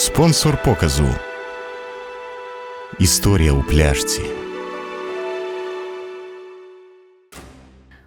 Спонсор показу. Історія у пляшці.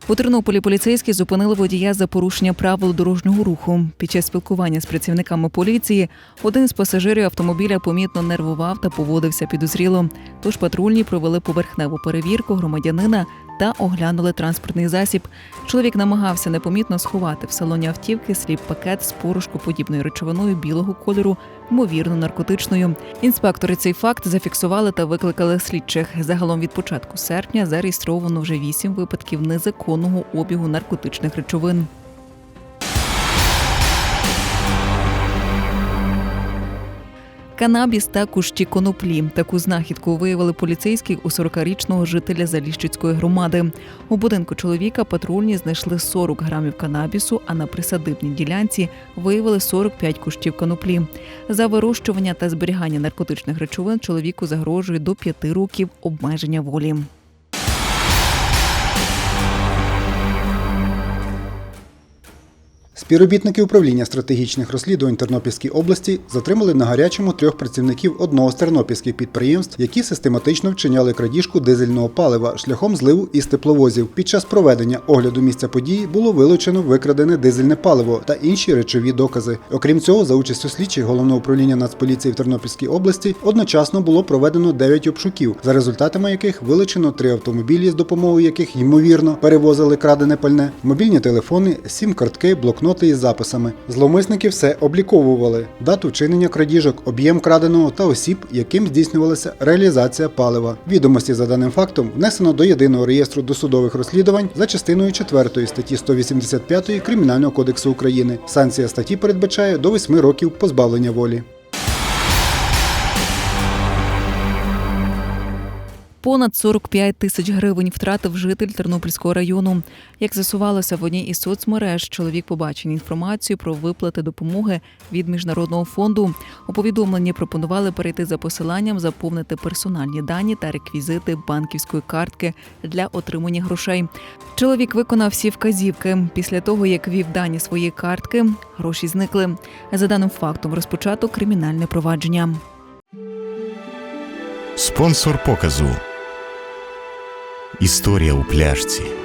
У Тернополі поліцейські зупинили водія за порушення правил дорожнього руху. Під час спілкування з працівниками поліції один з пасажирів автомобіля помітно нервував та поводився підозріло. Тож патрульні провели поверхневу перевірку громадянина та оглянули транспортний засіб. Чоловік намагався непомітно сховати в салоні автівки сліп пакет з порошкоподібною речовиною білого кольору, ймовірно наркотичною. Інспектори цей факт зафіксували та викликали слідчих. Загалом від початку серпня зареєстровано вже вісім випадків незаконного обігу наркотичних речовин. Канабіс та кущі коноплі. Таку знахідку виявили поліцейські у 40-річного жителя Заліщицької громади. У будинку чоловіка патрульні знайшли 40 грамів канабісу, а на присадибній ділянці виявили 45 кущів коноплі. За вирощування та зберігання наркотичних речовин чоловіку загрожує до 5 років обмеження волі. Співробітники управління стратегічних розслідувань Тернопільській області затримали на гарячому трьох працівників одного з тернопільських підприємств, які систематично вчиняли крадіжку дизельного палива шляхом зливу із тепловозів. Під час проведення огляду місця події було вилучено викрадене дизельне паливо та інші речові докази. Окрім цього, за участю слідчих головного управління Нацполіції в Тернопільській області одночасно було проведено 9 обшуків, за результатами яких вилучено три автомобілі, з допомогою яких ймовірно перевозили крадене пальне, мобільні телефони, сім картки, блокноти із записами. Зловмисники все обліковували: дату вчинення крадіжок, об'єм краденого та осіб, яким здійснювалася реалізація палива. Відомості за даним фактом внесено до єдиного реєстру досудових розслідувань за частиною 4 статті 185 Кримінального кодексу України. Санкція статті передбачає до 8 років позбавлення волі. Понад 45 тисяч гривень втратив житель Тернопільського району. Як з'ясувалося в одній із соцмереж, чоловік побачив інформацію про виплати допомоги від міжнародного фонду. У повідомленні пропонували перейти за посиланням, заповнити персональні дані та реквізити банківської картки для отримання грошей. Чоловік виконав всі вказівки. Після того, як вів дані своєї картки, гроші зникли. За даним фактом розпочато кримінальне провадження. Спонсор показу. Історія у пляшці.